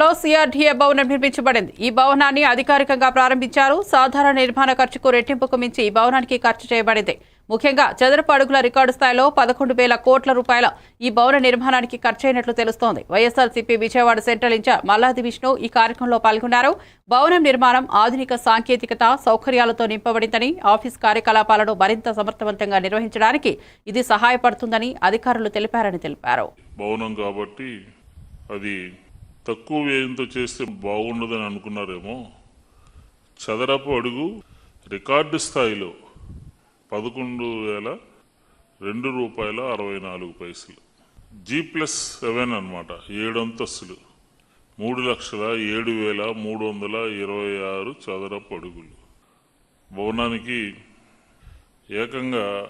లో సిఆర్డీఏ భవనం నిర్మించబడింది. ఈ భవనాన్ని అధికారికంగా ప్రారంభించారు. సాధారణ నిర్మాణ ఖర్చుకు రెట్టింపుకు మించి ఈ భవనానికి ఖర్చు చేయబడింది. ముఖ్యంగా చదరపు అడుగుల రికార్డు స్థాయిలో పదకొండు వేల కోట్ల రూపాయల ఈ భవన నిర్మాణానికి ఖర్చయినట్లు తెలుస్తోంది. వైఎస్ఆర్సీపీ విజయవాడ సెంట్రల్ ఇన్ఛార్జ్ మల్లాది విష్ణు ఈ కార్యక్రమంలో పాల్గొన్నారు. భవనం నిర్మాణం ఆధునిక సాంకేతికత సౌకర్యాలతో నింపబడిందని ఆఫీస్ కార్యకలాపాలను మరింత సమర్థవంతంగా నిర్వహించడానికి ఇది సహాయపడుతుందని అధికారులు తెలిపారని తెలిపారు. భవనం కాబట్టి అది తక్కువ వ్యయంతో చేస్తే బాగుండదని అనుకున్నారేమో. చదరపు అడుగు రికార్డు స్థాయిలో పదకొండు వేల రెండు రూపాయల అరవై నాలుగు పైసలు. జీ ప్లస్ సెవెన్ అనమాట ఏడు అంతస్తులు మూడు లక్షల ఏడు వేల మూడు వందల ఇరవై ఆరు చదరపు అడుగులు. భవనానికి ఏకంగా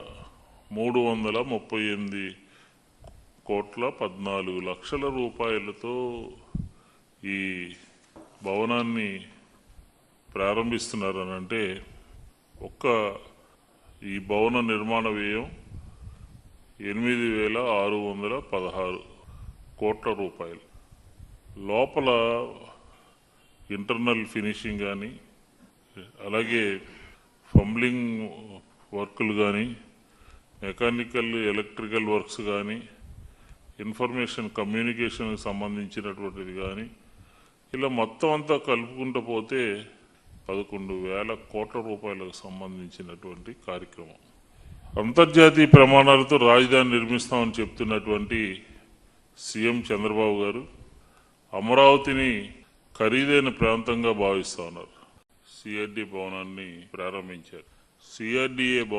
మూడు వందల ముప్పై ఎనిమిది కోట్ల పద్నాలుగు లక్షల రూపాయలతో ఈ భవనాన్ని ప్రారంభిస్తున్నారనంటే ఒక్క ఈ భవన నిర్మాణ వ్యయం ఎనిమిది వేల ఆరు వందల పదహారు కోట్ల రూపాయలు. లోపల ఇంటర్నల్ ఫినిషింగ్ కానీ అలాగే ఫంబ్లింగ్ వర్కులు కానీ మెకానికల్ ఎలక్ట్రికల్ వర్క్స్ కానీ ఇన్ఫర్మేషన్ కమ్యూనికేషన్కి సంబంధించినటువంటిది కానీ ఇలా మొత్తం అంతా కలుపుకుంటూ పోతే పదకొండు వేల కోట్ల రూపాయలకు సంబంధించినటువంటి కార్యక్రమం. అంతర్జాతీయ ప్రమాణాలతో రాజధాని నిర్మిస్తామని చెప్తున్నటువంటి సీఎం చంద్రబాబు గారు అమరావతిని ఖరీదైన ప్రాంతంగా భావిస్తా ఉన్నారు. సిఆర్డి భవనాన్ని ప్రారంభించారు. సిఆర్డిఏ భవన్